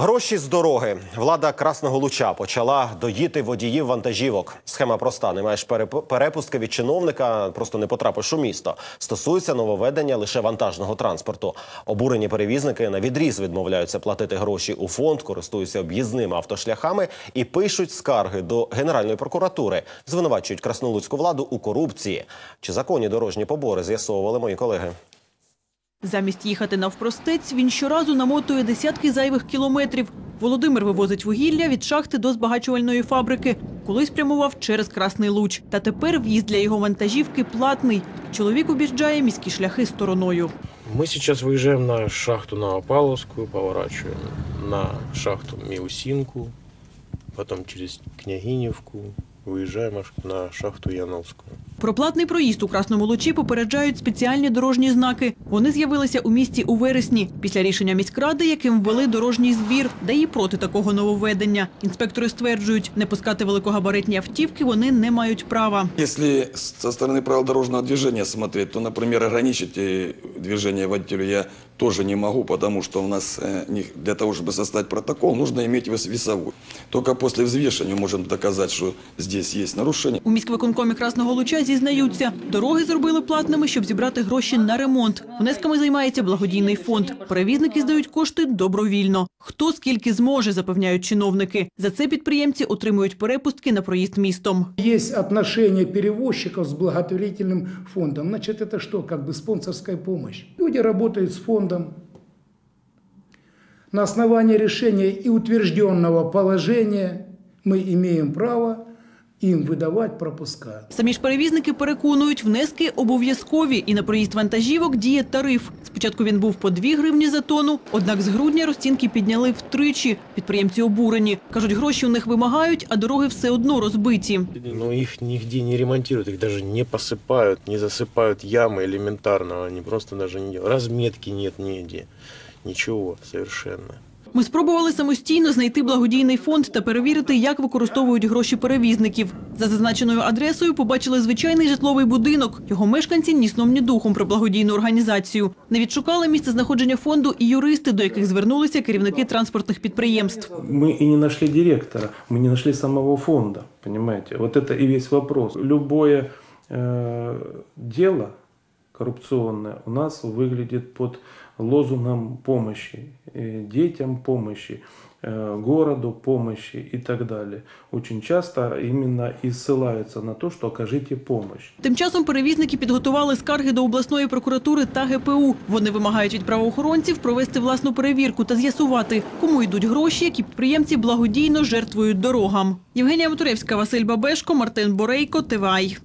Гроші з дороги. Влада Красного Луча почала доїти водіїв вантажівок. Схема проста. Не маєш переп- перепустки від чиновника, просто не потрапиш у місто. Стосується нововведення лише вантажного транспорту. Обурені перевізники на відріз відмовляються платити гроші у фонд, користуються об'їзними автошляхами і пишуть скарги до Генеральної прокуратури. Звинувачують краснолуцьку владу у корупції. Чи законні дорожні побори з'ясовували мої колеги. Замість їхати навпростець, він щоразу намотує десятки зайвих кілометрів. Володимир вивозить вугілля від шахти до збагачувальної фабрики. Колись прямував через Красний Луч. Та тепер в'їзд для його вантажівки платний. Чоловік об'їжджає міські шляхи стороною. Мы сейчас выезжаем на шахту Новопавловскую, поворачиваем на шахту Миусинку, потом через Княгиневку, выезжаем аж на шахту Яновскую. Про платний проїзд у Красному Лучі попереджають спеціальні дорожні знаки. Вони з'явилися у місті у вересні після рішення міськради, яким ввели дорожній збір, де і проти такого нововведення. Інспектори стверджують, не пускати великогабаритні автівки вони не мають права. Если со стороны правил дорожного движения смотреть, то, например, ограничить э, движение водителю я тоже не могу, потому что у нас э, не- для того, чтобы составить протокол, нужно иметь вес- весовую. Только после взвешивания можем доказать, что здесь есть нарушение. У міськвиконкомі Красного Луча зізнаються, дороги зробили платними, щоб зібрати гроші на ремонт. Внесками займається благодійний фонд. Перевізники здають кошти добровільно. Хто скільки зможе, запевняють чиновники. За це підприємці отримують перепустки на проїзд містом. Есть отношение перевозчиков с благотворительным фондом. Значит, это что? Как бы спонсорская помощь. Люди работают с фондом. На основании решения и утвержденного положения мы имеем право им выдавать пропуска. Самі ж перевізники переконують, внески обов'язкові і на проїзд вантажівок діє тариф. Спочатку він був по 2 гривні за тонну, однак з грудня розцінки підняли втричі. Підприємці обурені. Кажуть, гроші у них вимагають, а дороги все одно розбиті. Но их нигде не ремонтируют, их даже не посыпают, не засыпают ямы элементарно, они просто даже не делают. Разметки нет нигде, ничего совершенно. Ми спробували самостійно знайти благодійний фонд та перевірити, як використовують гроші перевізників. За зазначеною адресою побачили звичайний житловий будинок. Його мешканці ні сном, ні духом про благодійну організацію. Не відшукали місце знаходження фонду і юристи, до яких звернулися керівники транспортних підприємств. Мы и не нашли директора, мы не нашли самого фонда, понимаете? Вот это и весь вопрос. Любое э, дело коррупционное у нас выглядит под лозунгом помощи, э, детям помощи, э, городу помощи и так далее. Очень часто именно и ссылаются на то, что окажите помощь. Тим часом перевізники підготували скарги до обласної прокуратури та ГПУ. Вони вимагають від правоохоронців провести власну перевірку та з'ясувати, кому йдуть гроші, які підприємці благодійно жертвують дорогам. Євгенія Моторевська, Василь Бабешко, Мартин Борейко, ТВАЙ.